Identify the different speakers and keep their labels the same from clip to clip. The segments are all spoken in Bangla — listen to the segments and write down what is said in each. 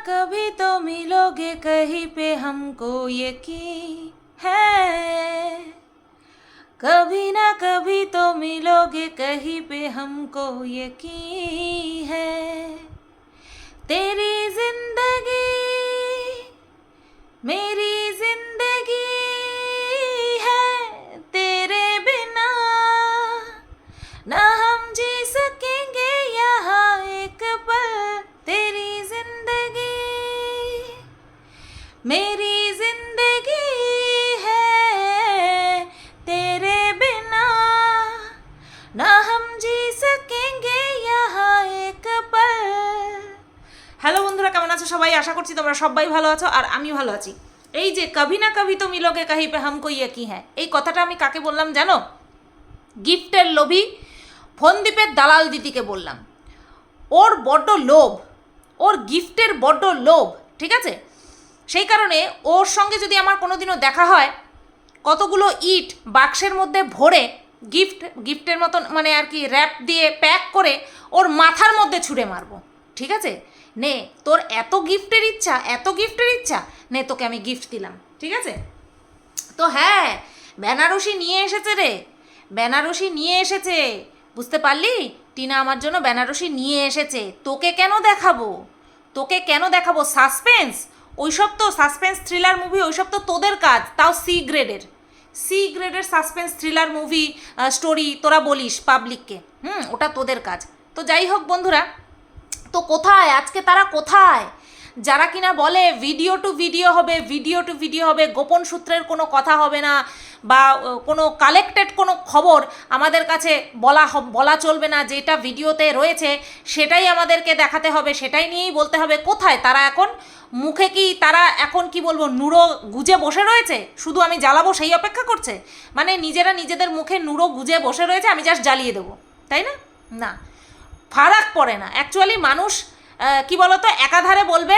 Speaker 1: कभी तो मिलोगे कहीं पे हमको यकीन है। कभी ना कभी तो मिलोगे कहीं पे हमको यकीन है। तेरी ज़िंदगी मेरी मेरी जिंदगी है तेरे बिना ना हम जी सकेंगे यहाँ एक पल হ্যালো বন্ধুরা কেমন আছো সবাই আশা করছি তোমরা সবাই ভালো আছো আর আমি ভালো আছি এই যে কভি না কভি তো মিলোগে কাহি পে হামকো ইয়ে কি হ্যাঁ এই কথাটা আমি কাকে বললাম জানো গিফটের লোভী ফোনদ্বীপের দালাল দিদিকে বললাম ওর বড্ড লোভ ওর গিফটের বড্ড লোভ ঠিক আছে সেই কারণে ওর সঙ্গে যদি আমার কোনোদিনও দেখা হয়, কতগুলো ইট বাক্সের মধ্যে ভরে গিফট গিফটের মতন মানে আর কি র্যাপ দিয়ে প্যাক করে ওর মাথার মধ্যে ছুঁড়ে মারবো। ঠিক আছে? নে, তোর এত গিফটের ইচ্ছা, এত গিফটের ইচ্ছা, নে তোকে আমি গিফট দিলাম। ঠিক আছে? তো হ্যাঁ বেনারসি নিয়ে এসেছে রে। বেনারসি নিয়ে এসেছে। বুঝতে পারলি? টিনা আমার জন্য বেনারসি নিয়ে এসেছে। তোকে কেন দেখাবো? তোকে কেন দেখাবো? সাসপেন্স? ওইসব তো সাসপেন্স থ্রিলার মুভি ওইসব তো তোদের কাজ, তাও সি গ্রেডের সি গ্রেডের সাসপেন্স থ্রিলার মুভি স্টোরি তোরা বলিস পাবলিককে হুম, ওটা তোদের কাজ। তো যাই হোক বন্ধুরা, তো কোথায়? আজকে তারা কোথায়? যারা কিনা বলে ভিডিও টু ভিডিও হবে ভিডিও টু ভিডিও হবে, গোপন সূত্রের কোনো কথা হবে না বা কোনো কালেক্টেড কোনো খবর আমাদের কাছে বলা বলা চলবে না যেটা ভিডিওতে রয়েছে, সেটাই আমাদেরকে দেখাতে হবে, সেটাই নিয়েই বলতে হবে কোথায় তারা এখন, মুখে কি তারা এখন কি বলব নুরো গুজে বসে রয়েছে? শুধু আমি জ্বালাবো সেই অপেক্ষা করছে? মানে নিজেরা নিজেদের মুখে নুরো গুজে বসে রয়েছে, আমি জাস্ট জ্বালিয়ে দেবো, তাই না? না, ফারাক পড়ে না। অ্যাকচুয়ালি মানুষ কি বলতো, একাধারে বলবে,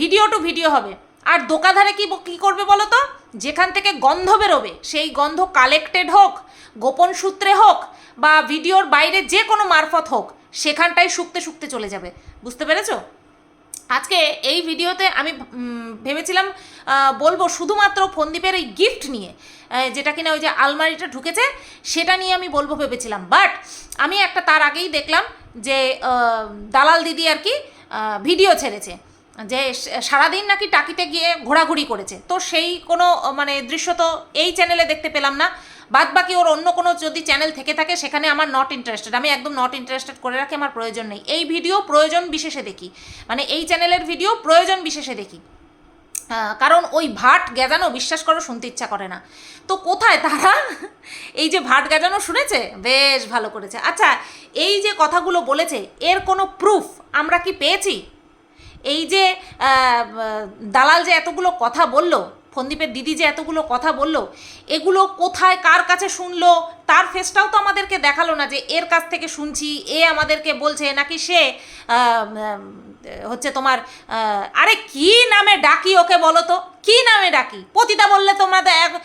Speaker 1: ভিডিও টু ভিডিও হবে। আর দোকাধারে কি কি করবে বলো তো যেখান থেকে গন্ধ বেরোবে, সেই গন্ধ কালেক্টেড হোক, গোপন সূত্রে হোক, বা ভিডিওর বাইরে যে কোনো মারফত হোক সেখানটাই শুকতে শুকতে চলে যাবে। বুঝতে পেরেছ? আজকে এই ভিডিওতে আমি ভেবেছিলাম বলব শুধুমাত্র ফন্দীপের এই গিফট নিয়ে যেটা কিনা ওই যে আলমারিটা ঢুকেছে, সেটা নিয়ে আমি বলব ভেবেছিলাম। বাট আমি একটা তার আগেই দেখলাম যে দালাল দিদি আর কি ভিডিও ছেড়েছে যে সারাদিন নাকি টাকিতে গিয়ে ঘোরাঘুরি করেছে। তো সেই কোনো মানে দৃশ্য তো এই চ্যানেলে দেখতে পেলাম না। বাদ বাকি ওর অন্য কোনো যদি চ্যানেল থেকে থাকে, সেখানে আমার নট ইন্টারেস্টেড আমি একদম নট ইন্টারেস্টেড করে রাখি, আমার প্রয়োজন নেই। এই ভিডিও প্রয়োজন বিশেষে দেখি। মানে এই চ্যানেলের ভিডিও প্রয়োজন বিশেষে দেখি। কারণ ওই ভাট গেজানো বিশ্বাস করো শুনতে ইচ্ছা করে না। তো কোথায় তারা? এই যে ভাট গেজানো শুনেছে? বেশ ভালো করেছে। আচ্ছা এই যে কথাগুলো বলেছে, এর কোনো প্রুফ আমরা কি পেয়েছি? এই যে দালাল যে এতগুলো কথা বলল, ফন্দীপের দিদি যে এতগুলো কথা বলল, এগুলো কোথায়, কার কাছে শুনলো? তার ফেসটাও তো আমাদেরকে দেখাল না যে এর কাছ থেকে শুনছি, এ আমাদেরকে বলছে, নাকি সে হচ্ছে তোমার আরে কি নামে ডাকি ওকে বলো তো? কি নামে ডাকি? পতিতা বললে তোমাদের এক-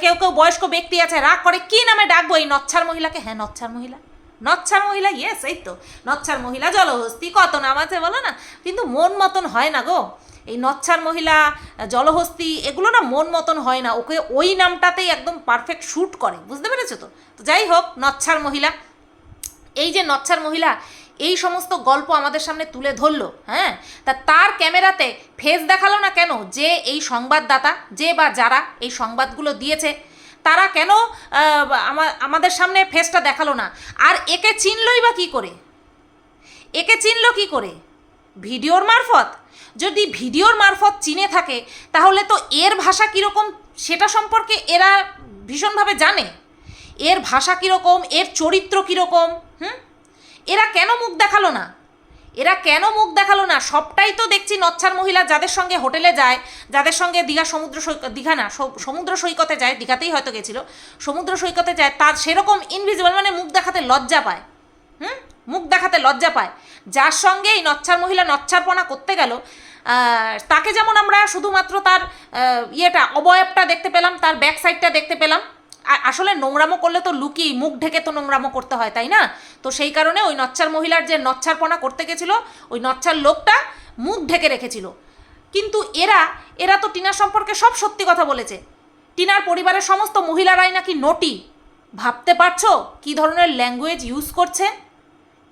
Speaker 1: কেউ কেউ বয়স্ক ব্যক্তি আছে, রাগ করে, কি নামে ডাকবো এই নচ্ছার মহিলাকে? হ্যাঁ নচ্ছার মহিলা। নচ্ছার মহিলা ইয়েস এই তো। নচ্ছার মহিলা, জলহস্তি, কত নাম আছে বলো না? কিন্তু মন মতন হয় না গো। এই নচ্ছার মহিলা, জলহস্তি, এগুলো না মন মতন হয় না। ওকে ওই নামটাতেই একদম পারফেক্ট শ্যুট করে, বুঝতে পেরেছ তো যাই হোক, নচ্ছার মহিলা। এই যে নচ্ছার মহিলা এই সমস্ত গল্প আমাদের সামনে তুলে ধরলো হ্যাঁ? তা তার ক্যামেরাতে ফেস দেখাল না কেন? যে এই সংবাদদাতা, যে বা যারা এই সংবাদগুলো দিয়েছে, তারা কেন আমাদের সামনে ফেসটা দেখাল না? আর একে চিনলই বা কী করে? একে চিনল কি করে? ভিডিওর মারফত? যদি ভিডিওর মারফত চিনে থাকে, তাহলে তো এর ভাষা কীরকম সেটা সম্পর্কে এরা ভীষণভাবে জানে। এর ভাষা কীরকম? এর চরিত্র কীরকম? হুম? এরা কেন মুখ দেখাল না? এরা কেন মুখ দেখাল না? সবটাই তো দেখছি নচ্ছার মহিলা যাদের সঙ্গে হোটেলে যায়, যাদের সঙ্গে দীঘা সমুদ্র সৈকত দীঘা না, সম- সমুদ্র সৈকতে যায়, দীঘাতেই হয়তো গেছিল, সমুদ্র সৈকতে যায়, তার সেরকম ইনভিজিবল মানে মুখ দেখাতে লজ্জা পায়। হুম? মুখ দেখাতে লজ্জা পায়। যার সঙ্গে এই নচ্ছার মহিলা নচ্ছারপনা করতে গেল তাকে যেমন আমরা শুধুমাত্র তার ইয়েটা, অবয়বটা দেখতে পেলাম, তার ব্যাক সাইডটা দেখতে পেলাম আসলে নোংরামো করলে তো লুকিয়ে মুখ ঢেকে তো নোংরামো করতে হয়, তাই না? তো সেই কারণে ওই নচ্ছার মহিলার যে নচ্ছারপনা করতে গেছিল, ওই নচ্ছার লোকটা মুখ ঢেকে রেখেছিল। কিন্তু এরা এরা তো টিনার সম্পর্কে সব সত্যি কথা বলেছে। টিনার পরিবারের সমস্ত মহিলারাই নাকি নটি। ভাবতে পারছ কি ধরনের ল্যাঙ্গুয়েজ ইউজ করছে?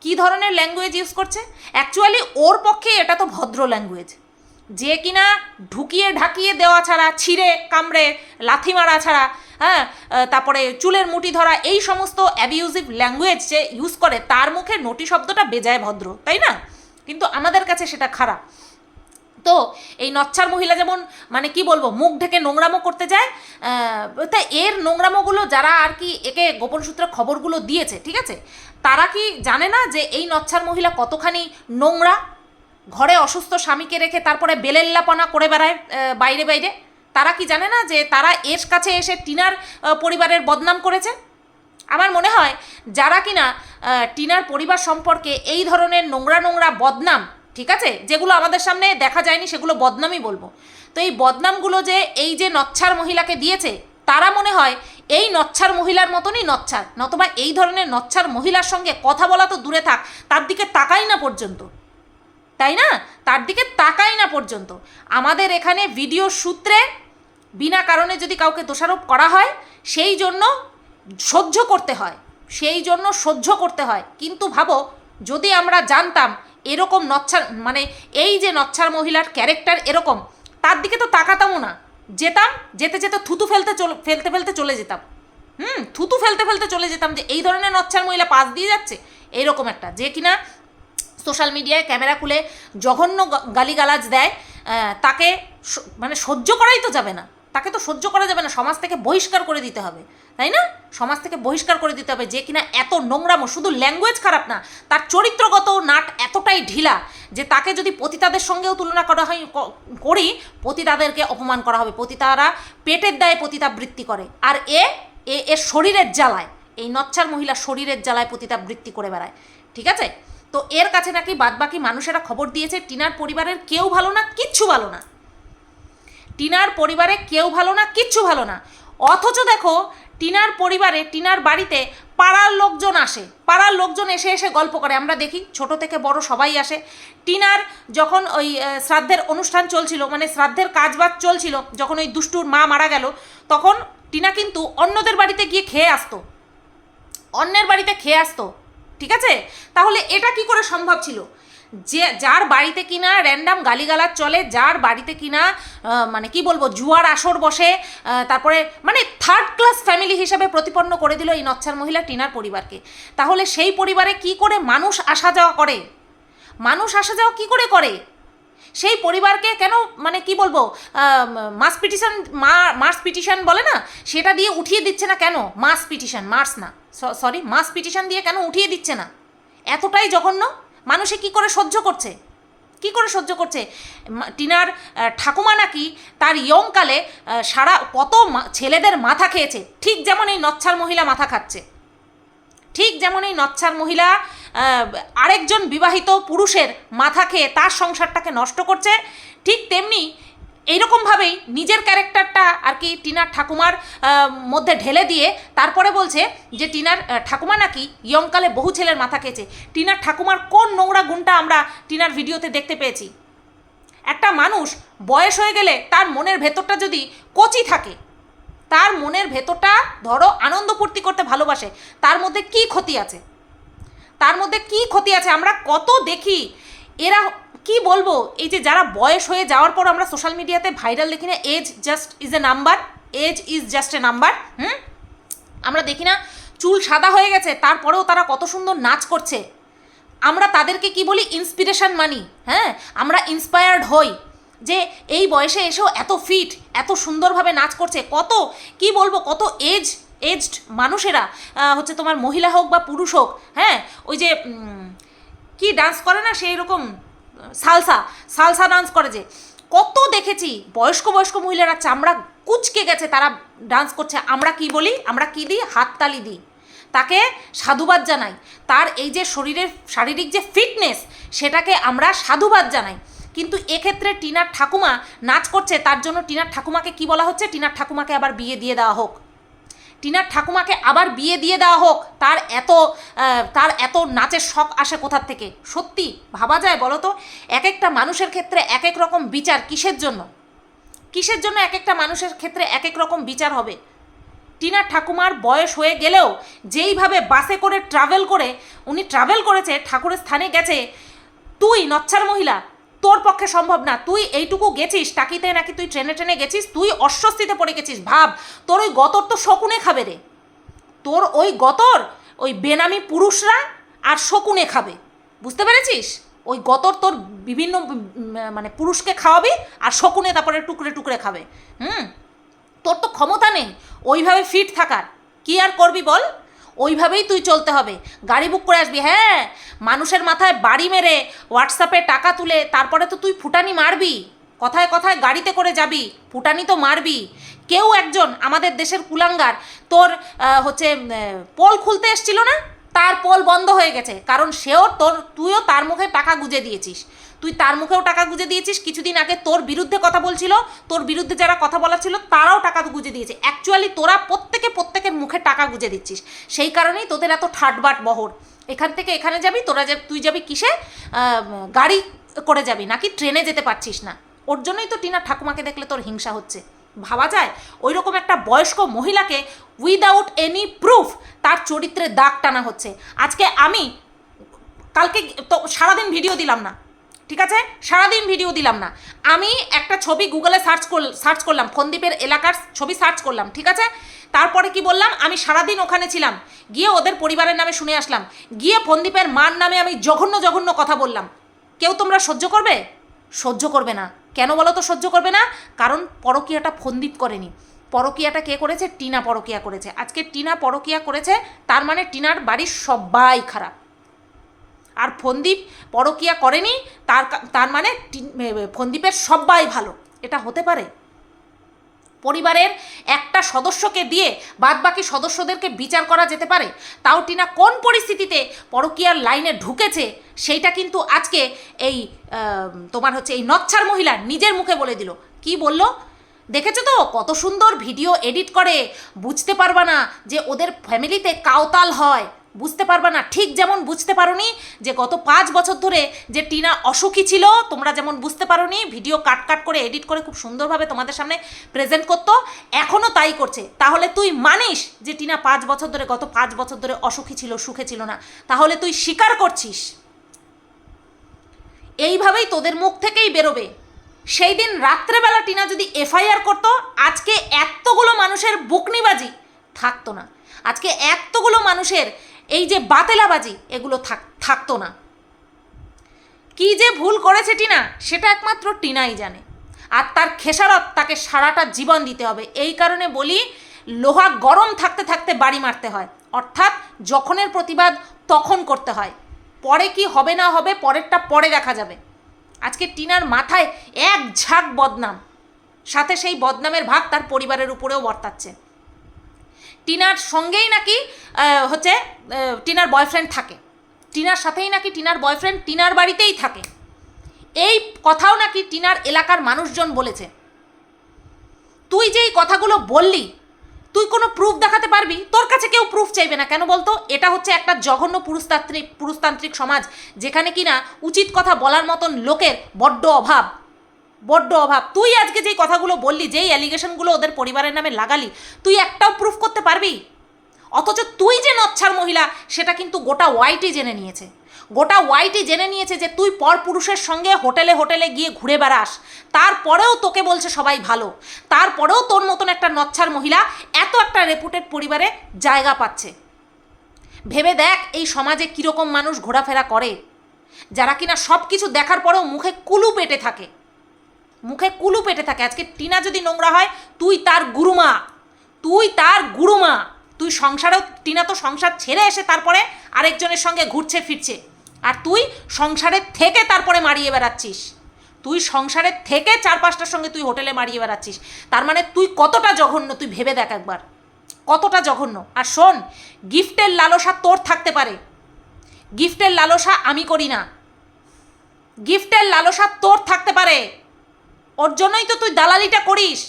Speaker 1: কি ধরনের ল্যাঙ্গুয়েজ ইউজ করছে? অ্যাকচুয়ালি ওর পক্ষে এটা তো ভদ্র ল্যাঙ্গুয়েজ। যে কিনা ঢুকিয়ে ঢাকিয়ে দেওয়া ছাড়া, ছিঁড়ে, কামড়ে, লাথি মারা ছাড়া হ্যাঁ তারপরে চুলের মুঠি ধরা, এই সমস্ত অ্যাবিউজিভ ল্যাঙ্গুয়েজ যে ইউজ করে, তার মুখে নটি শব্দটা বেজায় ভদ্র, তাই না? কিন্তু আমাদের কাছে সেটা খারাপ। তো এই নচ্ছার মহিলা যেমন মানে কি বলব, মুখ ঢেকে নোংরামো করতে যায় তা এর নোংরামোগুলো যারা আর কি একে গোপন সূত্রে খবরগুলো দিয়েছে, ঠিক আছে? তারা কি জানে না যে এই নচ্ছার মহিলা কতখানি নোংরা? ঘরে অসুস্থ স্বামীকে রেখে তারপরে বেলেল্লাপনা করে বেড়ায় বাইরে বাইরে? তারা কি জানে না যে তারা এর কাছে এসে টিনার পরিবারের বদনাম করেছে? আমার মনে হয় যারা কিনা টিনার পরিবার সম্পর্কে এই ধরনের নোংরা নোংরা বদনাম, ঠিক আছে? যেগুলো আমাদের সামনে দেখা যায়নি, সেগুলো বদনামই বলব। তো এই বদনামগুলো যে এই যে নচ্ছার মহিলাকে দিয়েছে, তারা মনে হয় এই নচ্ছার মহিলার মতনই নচ্ছার। নতবা এই ধরনের নচ্ছার মহিলার সঙ্গে কথা বলা তো দূরে থাক, তার দিকে তাকাই না পর্যন্ত। তাই না? তার দিকে তাকাই না পর্যন্ত। আমাদের এখানে ভিডিও সূত্রে বিনা কারণে যদি কাউকে দোষারোপ করা হয়, সেই জন্য সহ্য করতে হয়। সেই জন্য সহ্য করতে হয়। কিন্তু ভাবো, যদি আমরা জানতাম এরকম নচ্ছার মানে এই যে নচ্ছার মহিলার ক্যারেক্টার এরকম, তার দিকে তো তাকাতামও না। যেতাম, যেতে যেতে থুতু ফেলতে চল, ফেলতে ফেলতে চলে যেতাম। হুম, থুতু ফেলতে ফেলতে চলে যেতাম যে এই ধরনের নচ্ছার মহিলা পাশ দিয়ে যাচ্ছে এইরকম একটা। যে কিনা সোশ্যাল মিডিয়ায় ক্যামেরা খুলে জঘন্য গালিগালাজ দেয় তাকে মানে সহ্য করাই তো যাবে না। তাকে তো সহ্য করা যাবে না, সমাজ থেকে বহিষ্কার করে দিতে হবে, তাই না? সমাজ থেকে বহিষ্কার করে দিতে হবে যে কিনা এত নোংরামো, শুধু ল্যাঙ্গুয়েজ খারাপ না, তার চরিত্রগত নাট এতটাই ঢিলা যে তাকে যদি পতিতাদের সঙ্গেও তুলনা করা হয় করি, পতিতাদেরকে অপমান করা হবে, পতিতারা পেটের দায়ে পতিতাবৃত্তি করে, আর এ এ এর শরীরের জ্বালায়, এই নচ্ছার মহিলা শরীরের জ্বালায় পতিতাবৃত্তি করে বেড়ায়, ঠিক আছে? তো এর কাছে নাকি বাদবাকি মানুষেরা খবর দিয়েছে, টিনার পরিবারের কেউ ভালো না, কিচ্ছু ভালো না। টিনার পরিবারে কেউ ভালো না, কিচ্ছু ভালো না। অথচ দেখো, টিনার পরিবারে, টিনার বাড়িতে পাড়ার লোকজন আসে। পাড়ার লোকজন এসে এসে গল্প করে। আমরা দেখি, ছোট থেকে বড় সবাই আসে। টিনার যখন ওই শ্রাদ্ধের অনুষ্ঠান চলছিল মানে শ্রাদ্ধের কাজবাজ চলছিল, যখন ওই দুষ্টুর মা মারা গেল, তখন টিনা কিন্তু অন্যদের বাড়িতে গিয়ে খেয়ে আসতো। অন্যের বাড়িতে খেয়ে আসতো। ঠিক আছে? তাহলে এটা কি করে সম্ভব ছিল? যে যার বাড়িতে কিনা র্যান্ডাম গালিগালাজ চলে, যার বাড়িতে কিনা মানে কি বলব, জুয়ার আসর বসে তারপরে মানে থার্ড ক্লাস ফ্যামিলি হিসেবে প্রতিপন্ন করে দিল এই নচ্ছার মহিলা টিনার পরিবারকে। তাহলে সেই পরিবারে কি করে মানুষ আসা যাওয়া করে? মানুষ আসা যাওয়া কি করে করে? সেই পরিবারকে কেন মানে কি বলব মাস পিটিশন মা মার্স পিটিশন বলে না, সেটা দিয়ে উঠিয়ে দিচ্ছে না কেন? মাস পিটিশন মার্স না সরি মাস পিটিশন দিয়ে কেন উঠিয়ে দিচ্ছে না? এতটাই জঘন্য? মানুষে কি করে সহ্য করছে? কি করে সহ্য করছে? টিনার ঠাকুমা নাকি তার ইয়ংকালে সারা কত ছেলেদের মাথা খেয়েছে। ঠিক যেমন এই নচ্ছার মহিলা মাথা খাচ্ছে। ঠিক যেমন এই নচ্ছার মহিলা আরেকজন বিবাহিত পুরুষের মাথা খেয়ে তার সংসারটাকে নষ্ট করছে, ঠিক তেমনি এইরকমভাবেই নিজের ক্যারেক্টারটা আর কি টিনার ঠাকুমার মধ্যে ঢেলে দিয়ে তারপরে বলছে যে টিনার ঠাকুমা নাকি ইয়ংকালে বহু ছেলের মাথা খেয়েছে। টিনার ঠাকুমার কোন নোংরা গুণটা আমরা টিনার ভিডিওতে দেখতে পেয়েছি? একটা মানুষ বয়স হয়ে গেলে তার মনের ভেতরটা যদি কচি থাকে, তার মনের ভেতরটা ধরো আনন্দ ফুর্তি করতে ভালোবাসে, তার মধ্যে কি ক্ষতি আছে? তার মধ্যে কি ক্ষতি আছে? আমরা কত দেখি, এরা কি বলব? এই যে যারা বয়স হয়ে যাওয়ার পর আমরা সোশ্যাল মিডিয়াতে ভাইরাল দেখি না age just is a number age is just a number hmm? আমরা দেখি না, চুল সাদা হয়ে গেছে, তারপরেও তারা কত সুন্দর নাচ করছে। আমরা তাদেরকে কি বলি? ইন্সপিরেশন মানি হ্যাঁ? আমরা ইন্সপায়ার্ড হই। যে এই বয়সে এসেও এত ফিট এত সুন্দরভাবে নাচ করছে, কত, কি বলব, কত এজ এজড মানুষেরা হচ্ছে তোমার মহিলা হোক বা পুরুষ হোক হ্যাঁ? ওই যে কি ডান্স করে না, সেই রকম সালসা সালসা ডান্স করে যে। কত দেখেছি, বয়স্ক বয়স্ক মহিলারা চামড়া কুচকে গেছে, তারা ডান্স করছে। আমরা কি বলি? আমরা কি দিই? হাততালি দিই। তাকে সাধুবাদ জানাই। তার এই যে শরীরের শারীরিক যে ফিটনেস সেটাকে আমরা সাধুবাদ জানাই। কিন্তু এক্ষেত্রে টিনার ঠাকুমা নাচ করছে, তার জন্য টিনার ঠাকুমাকে কি বলা হচ্ছে? টিনার ঠাকুমাকে আবার বিয়ে দিয়ে দেওয়া হোক। টিনার ঠাকুমাকে আবার বিয়ে দিয়ে দেওয়া হোক, তার এত তার এত নাচের শখ আসে কোথার থেকে? সত্যি ভাবা যায় বলো তো? এক একটা মানুষের ক্ষেত্রে এক এক রকম বিচার কিসের জন্য? কিসের জন্য এক একটা মানুষের ক্ষেত্রে এক এক রকম বিচার হবে? টিনার ঠাকুমার বয়স হয়ে গেলেও যেইভাবে বাসে করে ট্রাভেল করে, উনি ট্রাভেল করেছে, ঠাকুরের স্থানে গেছে, তুই নচ্ছার মহিলা তোর পক্ষে সম্ভব না। তুই এইটুকু গেছিস, টাকিতে নাকি তুই ট্রেনে ট্রেনে গেছিস, তুই অস্বস্তিতে পড়ে গেছিস, ভাব। তোর ওই গতর তো শকুনে খাবে রে। তোর ওই গতর, ওই বেনামি পুরুষরা আর শকুনে খাবে। বুঝতে পেরেছিস? ওই গতর তোর বিভিন্ন মানে পুরুষকে খাওয়াবি আর শকুনে তারপরে টুকরে টুকরে খাবে। হুম? তোর তো ক্ষমতা নেই। ওইভাবে ফিট থাকার। কি আর করবি বল? ওইভাবেই তুই চলতে হবে। গাড়ি বুক করে আসবি হ্যাঁ? মানুষের মাথায় বাড়ি মেরে হোয়াটসঅ্যাপে টাকা তুলে তারপরে তো তুই ফুটানি মারবি। কথায় কথায় গাড়িতে করে যাবি, ফুটানি তো মারবি। কেউ একজন আমাদের দেশের কুলাঙ্গার, তোর হচ্ছে পোল খুলতে এসছিল না? তার পোল বন্ধ হয়ে গেছে, কারণ সেও তোর, তুইও তার মুখে টাকা গুজে দিয়েছিস। তুই তার মুখেও টাকা গুঁজে দিয়েছিস, কিছুদিন আগে তোর বিরুদ্ধে কথা বলছিল, তোর বিরুদ্ধে যারা কথা বলা ছিল, তারাও টাকা গুজে দিয়েছে। অ্যাকচুয়ালি তোরা প্রত্যেকে প্রত্যেকের মুখে টাকা গুজে দিচ্ছিস। সেই কারণেই তোদের এত ঠাটবাট বহর। এখান থেকে এখানে যাবি, তোরা যে তুই যাবি কিসে? গাড়ি করে যাবি, নাকি ট্রেনে যেতে পারছিস না? ওর জন্যই তো টিনা ঠাকুমাকে দেখলে তোর হিংসা হচ্ছে। ভাবা যায়? ওই রকম একটা বয়স্ক মহিলাকে উইদাউট এনি প্রুফ তার চরিত্রে দাগ টানা হচ্ছে। আজকে আমি কালকে তো সারাদিন ভিডিও দিলাম না। ঠিক আছে? সারাদিন ভিডিও দিলাম না। আমি একটা ছবি গুগলে সার্চ কর সার্চ করলাম ফন্দীপের এলাকার ছবি সার্চ করলাম, ঠিক আছে? তারপরে কি বললাম? আমি সারাদিন ওখানে ছিলাম। গিয়ে ওদের পরিবারের নামে শুনে আসলাম। গিয়ে ফন্দীপের মার নামে আমি জঘন্য জঘন্য কথা বললাম। কেউ তোমরা সহ্য করবে? সহ্য করবে না। কেন বলো তো সহ্য করবে না? কারণ পরকীয়াটা ফন্দীপ করেনি। পরকীয়াটা কে করেছে? টিনা পরকীয়া করেছে। আজকে টিনা পরকীয়া করেছে, তার মানে টিনার বাড়ির সবাই খারাপ। আর ফন্দীপ পরকিয়া করেনি, তার তার মানে ফন্দীপের সবাই ভালো। এটা হতে পারে। পরিবারের একটা সদস্যকে দিয়ে বাদবাকি সদস্যদেরকে বিচার করা যেতে পারে, তাও টিনা কোন পরিস্থিতিতে পরকীয়ার লাইনে ঢুকেছে, সেইটা কিন্তু আজকে এই তোমার হচ্ছে এই নচ্ছার মহিলা নিজের মুখে বলে দিল। কি বলল? দেখেছ তো কত সুন্দর ভিডিও এডিট করে, বুঝতে পারবা না যে ওদের ফ্যামিলিতে কাউতাল হয়। বুঝতে পারবা না, ঠিক যেমন বুঝতে পারোনি যে গত পাঁচ বছর ধরে যে টিনা অসুখী ছিল, তোমরা যেমন বুঝতে পারোনি, ভিডিও কাট কাট করে, এডিট করে খুব সুন্দরভাবে তোমাদের সামনে প্রেজেন্ট করতো এখনও তাই করছে। তাহলে তুই মানিস যে টিনা পাঁচ বছর ধরে, গত পাঁচ বছর ধরে অসুখী ছিল, সুখে ছিল না। তাহলে তুই স্বীকার করছিস। এইভাবেই তোদের মুখ থেকেই বেরোবে। সেই দিন রাত্রেবেলা টিনা যদি এফআইআর করতো, আজকে এতগুলো মানুষের বুকনিবাজি থাকতো না। আজকে এতগুলো মানুষের এই যে বাতেলাবাজি, এগুলো থাক, থাকতো না। কি যে ভুল করেছে টিনা, সেটা একমাত্র টিনাই জানে। আর তার খেসারত তাকে সারাটা জীবন দিতে হবে। এই কারণে বলি, লোহা গরম থাকতে থাকতে বাড়ি মারতে হয়। অর্থাৎ যখনের প্রতিবাদ তখন করতে হয়। পরে কি হবে না হবে, পরেরটা পরে দেখা যাবে। আজকে টিনার মাথায় এক ঝাঁক বদনাম। সাথে সেই বদনামের ভাগ তার পরিবারের উপরেও বর্তাচ্ছে। টিনার সঙ্গেই নাকি হচ্ছে টিনার বয়ফ্রেন্ড থাকে। টিনার সাথেই নাকি টিনার বয়ফ্রেন্ড টিনার বাড়িতেই থাকে। এই কথাও নাকি টিনার এলাকার মানুষজন বলেছে। তুই যেই কথাগুলো বললি, তুই কোনো প্রুফ দেখাতে পারবি? তোর কাছে কেউ প্রুফ চাইবে না, কেন বলতো? এটা হচ্ছে একটা জঘন্য পুরুষতান্ত্রিক পুরুষতান্ত্রিক সমাজ, যেখানে কিনা উচিত কথা বলার মতন লোকের বড্ড অভাব। বড্ড অভাব। তুই আজকে যেই কথাগুলো বললি, যেই অ্যালিগেশনগুলো ওদের পরিবারের নামে লাগালি, তুই একটাও প্রুফ করতে পারবি? অথচ তুই যে নচ্ছার মহিলা, সেটা কিন্তু গোটা ওয়াইটি জেনে নিয়েছে। গোটা ওয়াইটি জেনে নিয়েছে যে তুই পর পুরুষের সঙ্গে হোটেলে হোটেলে গিয়ে ঘুরে বেড়াস। তারপরেও তোকে বলছে সবাই ভালো। তারপরেও তোর মতন একটা নচ্ছার মহিলা এত একটা রেপুটেড পরিবারে জায়গা পাচ্ছে। ভেবে দেখ, এই সমাজে কীরকম মানুষ ঘোরাফেরা করে। যারা কিনা সব কিছু দেখার পরেও মুখে কুলু পেটে থাকে। মুখে কুলু পেটে থাকে। আজকে টিনা যদি নোংরা হয়, তুই তার গুরুমা। তুই তার গুরুমা। তুই সংসারেও, টিনা তো সংসার ছেড়ে এসে তারপরে আরেকজনের সঙ্গে ঘুরছে, ফিরছে। আর তুই সংসারের থেকে তারপরে মারিয়ে বেড়াচ্ছিস। তুই সংসারের থেকে চার পাঁচটার সঙ্গে তুই হোটেলে মারিয়ে বেড়াচ্ছিস। তার মানে তুই কতটা জঘন্য, তুই ভেবে দেখ একবার। কতটা জঘন্য। আর শোন, গিফটের লালসা তোর থাকতে পারে। গিফটের লালসা আমি করি না। গিফটের লালসা তোর থাকতে পারে। ওর জন্যই তো তুই দালালিটা করিস।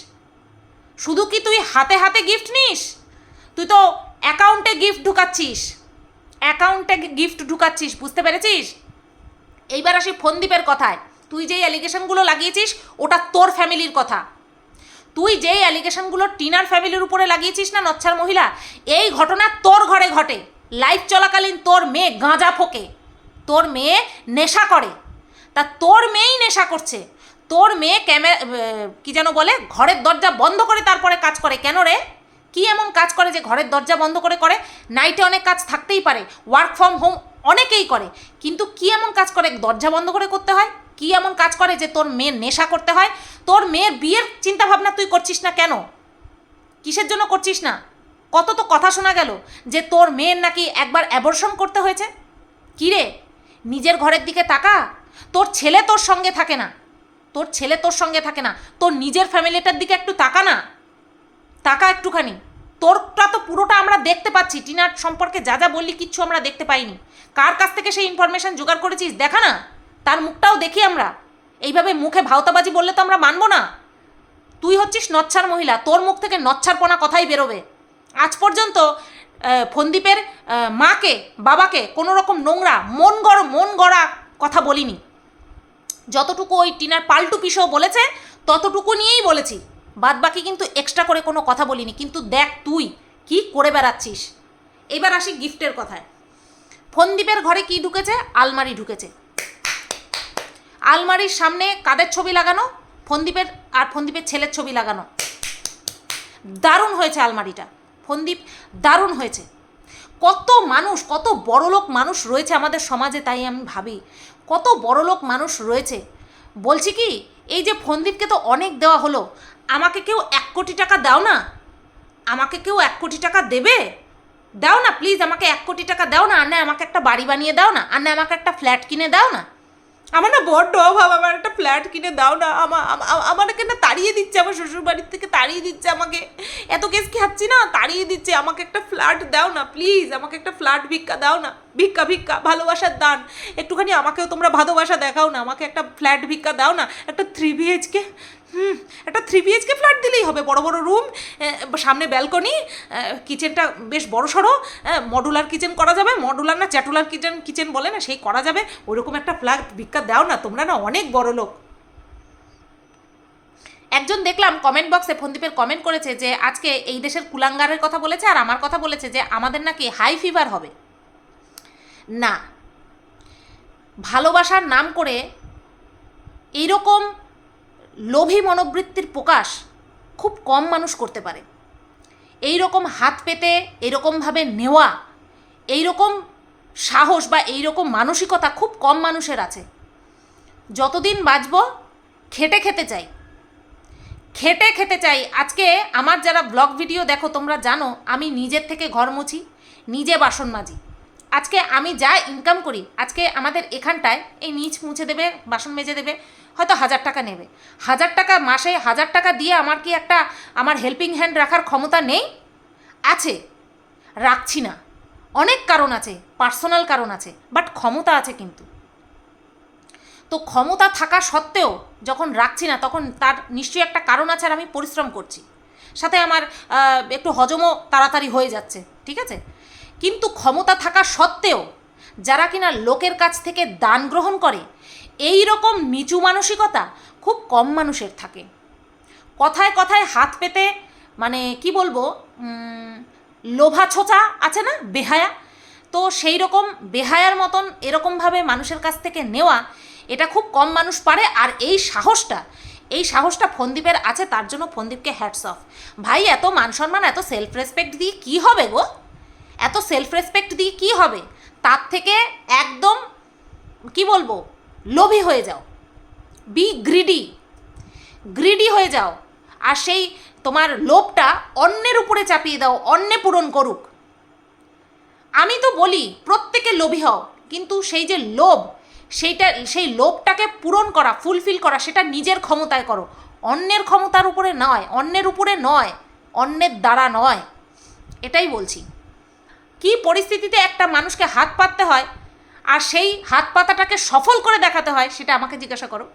Speaker 1: শুধু কি তুই হাতে হাতে গিফট নিস? তুই তো অ্যাকাউন্টে গিফট ঢুকাচ্ছিস। অ্যাকাউন্টে গিফট ঢুকাচ্ছিস, বুঝতে পেরেছিস? এইবার আসি ফন্দীপের কথায়। তুই যেই অ্যালিগেশনগুলো লাগিয়েছিস, ওটা তোর ফ্যামিলির কথা। তুই যেই অ্যালিগেশনগুলো টিনার ফ্যামিলির উপরে লাগিয়েছিস না, নচ্ছার মহিলা, এই ঘটনা তোর ঘরে ঘটে। লাইফ চলাকালীন তোর মেয়ে গাঁজা ফোকে। তোর মেয়ে নেশা করে। তা তোর মেয়েই নেশা করছে। তোর মেয়ে ক্যামেরা কি যেন বলে, ঘরের দরজা বন্ধ করে তারপরে কাজ করে। কেন রে? কি এমন কাজ করে যে ঘরের দরজা বন্ধ করে করে? নাইটে অনেক কাজ থাকতেই পারে ওয়ার্ক ফ্রম হোম অনেকেই করে। কিন্তু কি এমন কাজ করে, দরজা বন্ধ করে করতে হয়? কি এমন কাজ করে যে তোর মেয়ের নেশা করতে হয়? তোর মেয়ের বিয়ের চিন্তাভাবনা তুই করছিস না কেন? কিসের জন্য করছিস না? কত তো কথা শোনা গেল যে তোর মেয়ের নাকি একবার অ্যাবর্শন করতে হয়েছে। কি রে? নিজের ঘরের দিকে তাকা? তোর ছেলে তোর সঙ্গে থাকে না। তোর ছেলে তোর সঙ্গে থাকে না, তোর নিজের ফ্যামিলিটার দিকে একটু তাকা না। তাকা একটুখানি। তোরটা তো পুরোটা আমরা দেখতে পাচ্ছি, টিনার সম্পর্কে যা যা বললি কিচ্ছু আমরা দেখতে পাইনি। কার কাছ থেকে সেই ইনফরমেশন জোগাড় করেছিস দেখা না? তার মুখটাও দেখি আমরা। এইভাবে মুখে ভাওতাবাজি বললে তো আমরা মানবো না। তুই হচ্ছিস নচ্ছার মহিলা, তোর মুখ থেকে নচ্ছারপনা কথাই বেরোবে। আজ পর্যন্ত ফন্দীপের মাকে, বাবাকে কোনো রকম নোংরা, মন গড়, মন গড়া কথা বলিনি। যতটুকু ওই টিনার পাল্টু পিসো বলেছে, ততটুকু নিয়েই বলেছি। বাদ বাকি কিন্তু এক্সট্রা করে কোনো কথা বলিনি। কিন্তু দেখ তুই, কি করে বেড়াচ্ছিস? এবার আসি গিফটের কথায়। ফন্দীপের ঘরে কি ঢুকেছে? আলমারি ঢুকেছে। আলমারির সামনে কাদের ছবি লাগানো? ফন্দীপের আর ফন্দীপের ছেলের ছবি লাগানো। দারুণ হয়েছে আলমারিটা। ফন্দীপ, দারুণ হয়েছে। কত মানুষ, কত বড়লোক মানুষ রয়েছে আমাদের সমাজে, তাই আমি ভাবি। কত বড়লোক মানুষ রয়েছে। বলছি কি, এই যে ফন্দীপকে তো অনেক দেওয়া হলো, আমাকে কেউ এক কোটি টাকা দাও না? আমাকে কেউ এক কোটি টাকা দেবে? দাও না প্লিজ আমাকে এক কোটি টাকা দাও না, আর না আমাকে একটা বাড়ি বানিয়ে দাও না, আর না আমাকে একটা ফ্ল্যাট কিনে দাও না। আমার না বড্ড অভাব, আমার একটা ফ্ল্যাট কিনে দাও না আমার আমাকে না তাড়িয়ে দিচ্ছে, আমার শ্বশুর বাড়ির থেকে তাড়িয়ে দিচ্ছে আমাকে। এত কেস খাচ্ছি না? তাড়িয়ে দিচ্ছে, আমাকে একটা ফ্ল্যাট দাও না প্লিজ আমাকে একটা ফ্ল্যাট ভিক্ষা দাও না। ভিক্ষা ভিক্ষা, ভালোবাসার দান। একটুখানি আমাকেও তোমরা ভালোবাসা দেখাও না, আমাকে একটা ফ্ল্যাট ভিক্ষা দাও না, একটা থ্রি বিএইচকে হুম, একটা থ্রি বিএইচকে ফ্ল্যাট দিলেই হবে। বড় বড় রুম সামনে ব্যালকনি কিচেনটা বেশ বড় সড়ো। মডুলার কিচেন করা যাবে। মডুলার না চ্যাটুলার কিচেন কিচেন বলে না, সেই করা যাবে। ওইরকম একটা ফ্ল্যাট ভিক্ষা দাও না, তোমরা না অনেক বড় লোক। একজন দেখলাম কমেন্ট বক্সে ফন্দীপের কমেন্ট করেছে যে, আজকে এই দেশের কুলাঙ্গারের কথা বলেছে আর আমার কথা বলেছে যে, আমাদের নাকি হাই ফিভার হবে। না। ভালোবাসার নাম করে এইরকম লোভী মনোবৃত্তির প্রকাশ খুব কম মানুষ করতে পারে। এই রকম হাত পেতে, এরকমভাবে নেওয়া এই রকম সাহস বা এই রকম মানসিকতা খুব কম মানুষের আছে। যতদিন বাঁচব, খেটে খেতে চাই। খেটে খেতে চাই। আজকে আমার যারা ব্লগ ভিডিও দেখো, তোমরা জানো, আমি নিজের থেকে ঘর মুছি, নিজে বাসন মাজি। আজকে আমি যা ইনকাম করি, আজকে আমাদের এখানটায় এই নিচ মুছে দেবে, বাসন মেজে দেবে হয়তো হাজার টাকা নেবে। হাজার টাকা মাসে হাজার টাকা দিয়ে আমার কি একটা আমার হেল্পিং হ্যান্ড রাখার ক্ষমতা নেই? আছে। রাখছি না। অনেক কারণ আছে পার্সোনাল কারণ আছে বাট ক্ষমতা আছে কিন্তু। তো ক্ষমতা থাকা সত্ত্বেও যখন রাখছি না, তখন তার নিশ্চয়ই একটা কারণ আছে আর আমি পরিশ্রম করছি। সাথে আমার একটু হজমও তাড়াতাড়ি হয়ে যাচ্ছে, ঠিক আছে? কিন্তু ক্ষমতা থাকা সত্ত্বেও যারা কিনা লোকের কাছ থেকে দান গ্রহণ করে এই রকম নিচু মানসিকতা খুব কম মানুষের থাকে। কথায় কথায় হাত পেতে মানে কি বলব লোভা ছোচা আছে না, বেহায়া? তো সেই রকম বেহায়ার মতন এরকমভাবে মানুষের কাছ থেকে নেওয়া, এটা খুব কম মানুষ পারে। আর এই সাহসটা এই সাহসটা ফন্দীপের আছে, তার জন্য ফন্দীপকে হ্যাটস অফ ভাই, এত মান সম্মান, এত সেলফ রেসপেক্ট দিয়ে কী হবে গো? এত সেলফ রেসপেক্ট দিয়ে কী হবে? তার থেকে একদম, কি বলব লোভী হয়ে যাও। বি গ্রিডি গ্রিডি হয়ে যাও। আর সেই তোমার লোভটা অন্যের উপরে চাপিয়ে দাও, অন্যে পূরণ করুক। আমি তো বলি, প্রত্যেকে লোভী হও, কিন্তু সেই যে লোভ, সেইটা, সেই লোভটাকে পূরণ করা ফুলফিল করা, সেটা নিজের ক্ষমতায় করো। অন্যের ক্ষমতার উপরে নয়, অন্যের উপরে নয়, অন্যের দ্বারা নয়। এটাই বলছি। কি পরিস্থিতিতে একটা মানুষকে হাত পাততে হয় আর সেই হাত পাতাটাকে সফল করে দেখাতে হয়, সেটা আমাকে জিজ্ঞাসা করো।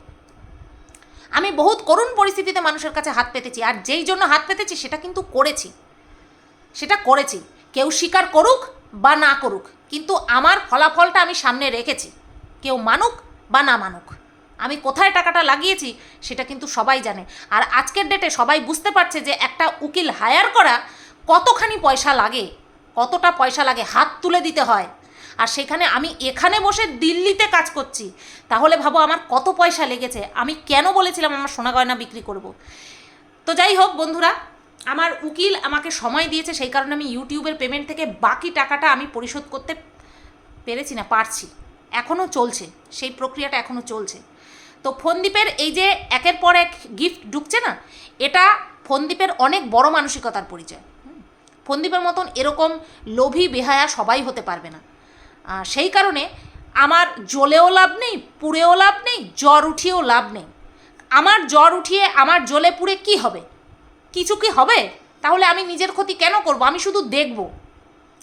Speaker 1: আমি বহুত করুণ পরিস্থিতিতে মানুষের কাছে হাত পেতেছি, আর যেই জন্য হাত পেতেছি সেটা কিন্তু করেছি। সেটা করেছি। কেউ স্বীকার করুক বা না করুক, কিন্তু আমার ফলাফলটা আমি সামনে রেখেছি। কেউ মানুক বা না মানুক, আমি কোথায় টাকাটা লাগিয়েছি সেটা কিন্তু সবাই জানে। আর আজকের ডেটে সবাই বুঝতে পারছে যে একটা উকিল হায়ার করা কতখানি পয়সা লাগে, কতটা পয়সা লাগে হাত তুলে দিতে হয়। আর সেখানে আমি এখানে বসে দিল্লিতে কাজ করছি। তাহলে ভাবো আমার কত পয়সা লেগেছে। আমি কেন বলেছিলাম আমার সোনা গয়না বিক্রি করব। তো যাই হোক বন্ধুরা, আমার উকিল আমাকে সময় দিয়েছে, সেই কারণে আমি ইউটিউবের পেমেন্ট থেকে বাকি টাকাটা আমি পরিশোধ করতে পেরেছি না, পারছি। এখনও চলছে, সেই প্রক্রিয়াটা এখনও চলছে। তো ফোনদ্বীপের এই যে একের পর এক গিফট ঢুকছে না, এটা ফোনদ্বীপের অনেক বড় মানসিকতার পরিচয়। ফোনদ্বীপের মতন এরকম লোভী, বেহায়া সবাই হতে পারবে না। সেই কারণে আমার জ্বলেও লাভ নেই, পুড়েও লাভ নেই, জ্বর উঠিয়েও লাভ নেই। আমার জ্বর উঠিয়ে আমার জ্বলে পুড়ে কি হবে? কিছু কি হবে? তাহলে আমি নিজের ক্ষতি কেন করব? আমি শুধু দেখব।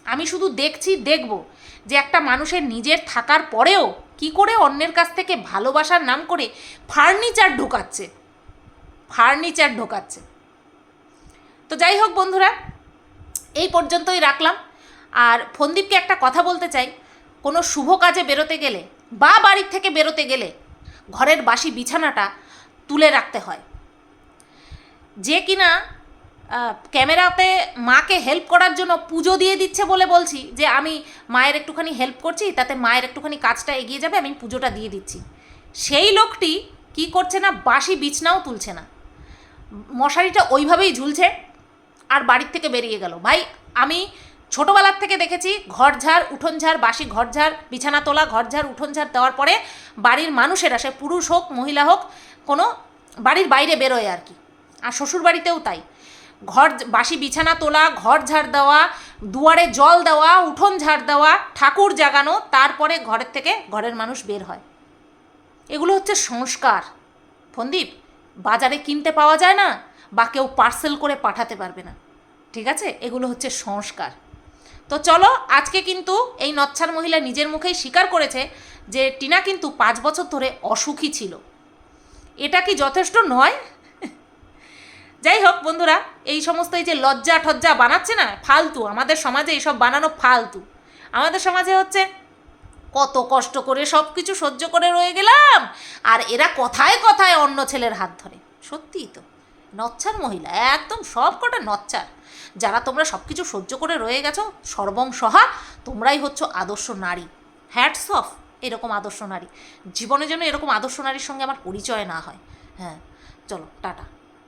Speaker 1: আমি শুধু দেখছি, দেখব যে একটা মানুষের নিজের থাকার পরেও কি করে অন্যের কাছ থেকে ভালোবাসার নাম করে ফার্নিচার ঢোকাচ্ছে। ফার্নিচার ঢোকাচ্ছে। তো যাই হোক বন্ধুরা, এই পর্যন্তই রাখলাম। আর ফন্দীপকে একটা কথা বলতে চাই। কোনো শুভ কাজে বেরোতে গেলে বা বাড়ির থেকে বেরোতে গেলে ঘরের বাসি বিছানাটা তুলে রাখতে হয়। যে কিনা ক্যামেরাতে মাকে হেল্প করার জন্য পুজো দিয়ে দিচ্ছে বলে বলছি যে আমি মায়ের একটুখানি হেল্প করছি, তাতে মায়ের একটুখানি কাজটা এগিয়ে যাবে, আমি পুজোটা দিয়ে দিচ্ছি। সেই লোকটি কি করছে না, বাসি বিছনাও তুলছে না। মশারিটা ওইভাবেই ঝুলছে আর বাড়ির থেকে বেরিয়ে গেল। ভাই, আমি ছোটোবেলার থেকে দেখেছি ঘর ঝাড় উঠোন ঝাড় বাসি ঘর ঝাড় বিছানা তোলা ঘর ঝাড় উঠোন ঝাড় দেওয়ার পরে বাড়ির মানুষেরা, সে পুরুষ হোক, মহিলা হোক, কোনো বাড়ির বাইরে বেরোয় আর কি। আর শ্বশুর বাড়িতেও তাই। ঘর, বাসি বিছানা তোলা ঘর ঝাড় দেওয়া, দুয়ারে জল দেওয়া উঠোন ঝাড় দেওয়া, ঠাকুর জাগানো, তারপরে ঘরের থেকে ঘরের মানুষ বের হয়। এগুলো হচ্ছে সংস্কার। ফন্দীপ, বাজারে কিনতে পাওয়া যায় না, বা কেউ পার্সেল করে পাঠাতে পারবে না। ঠিক আছে? এগুলো হচ্ছে সংস্কার। তো চলো, আজকে কিন্তু এই নচ্ছার মহিলা নিজের মুখেই স্বীকার করেছে যে টিনা কিন্তু পাঁচ বছর ধরে অসুখী ছিল। এটা কি যথেষ্ট নয়? যাই হোক বন্ধুরা, এই সমস্ত এই যে লজ্জা ঠজ্জা বানাচ্ছে না, ফালতু। আমাদের সমাজে এইসব বানানো ফালতু। আমাদের সমাজে হচ্ছে, কত কষ্ট করে সব কিছু সহ্য করে রয়ে গেলাম, আর এরা কথায় কথায় অন্য ছেলের হাত ধরে। সত্যিই তো। নচ্ছার মহিলা, একদম সব কটা নচ্ছার। যারা তোমরা সব কিছু সহ্য করে রয়ে গেছো সর্বং সহা তোমরাই হচ্ছ আদর্শ নারী। হ্যাটস অফ এরকম আদর্শ নারী। জীবনে যেন এরকম আদর্শ নারীর সঙ্গে আমার পরিচয় না হয়। হ্যাঁ চলো, টাটা।